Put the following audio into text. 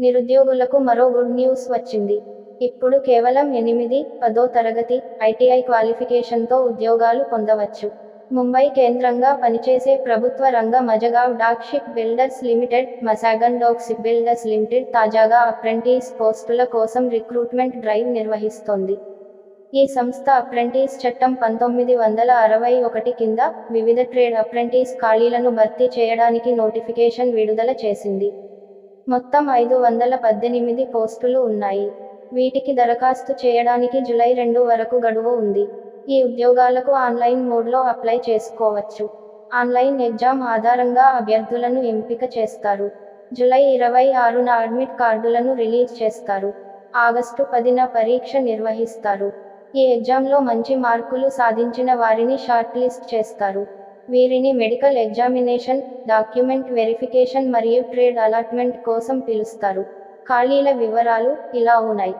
నిరుద్యోగులకు మరో good news వచ్చింది. ఇప్పుడు కేవలం ఎనిమిది పదో తరగతి ఐటీఐ క్వాలిఫికేషన్తో ఉద్యోగాలు పొందవచ్చు. ముంబై కేంద్రంగా పనిచేసే ప్రభుత్వ రంగ Mazagaon dock shipbuilders limited Mazagon dock shipbuilders limited తాజాగా అప్రెంటిస్ పోస్టుల కోసం రిక్రూట్మెంట్ డ్రైవ్ నిర్వహిస్తోంది. ఈ సంస్థ అప్రెంటిస్ చట్టం పంతొమ్మిది వందల అరవై ఒకటి కింద వివిధ ట్రేడ్ అప్రెంటిస్ ఖాళీలను భర్తీ చేయడానికి నోటిఫికేషన్ విడుదల చేసింది. మొత్తం ఐదు వందల పద్దెనిమిది పోస్టులు ఉన్నాయి. వీటికి దరఖాస్తు చేయడానికి జులై రెండు వరకు గడువు ఉంది. ఈ ఉద్యోగాలకు ఆన్లైన్ మోడ్లో అప్లై చేసుకోవచ్చు. ఆన్లైన్ ఎగ్జామ్ ఆధారంగా అభ్యర్థులను ఎంపిక చేస్తారు. జులై ఇరవై ఆరున అడ్మిట్ కార్డులను రిలీజ్ చేస్తారు. ఆగస్టు పదిన పరీక్ష నిర్వహిస్తారు. ఈ ఎగ్జామ్లో మంచి మార్కులు సాధించిన వారిని షార్ట్ లిస్ట్ చేస్తారు. వీరిని మెడికల్ ఎగ్జామినేషన్ డాక్యుమెంట్ వెరిఫికేషన్ మరియు ట్రేడ్ అలాట్మెంట్ కోసం పిలుస్తారు. ఖాళీల వివరాలు ఇలా ఉన్నాయి.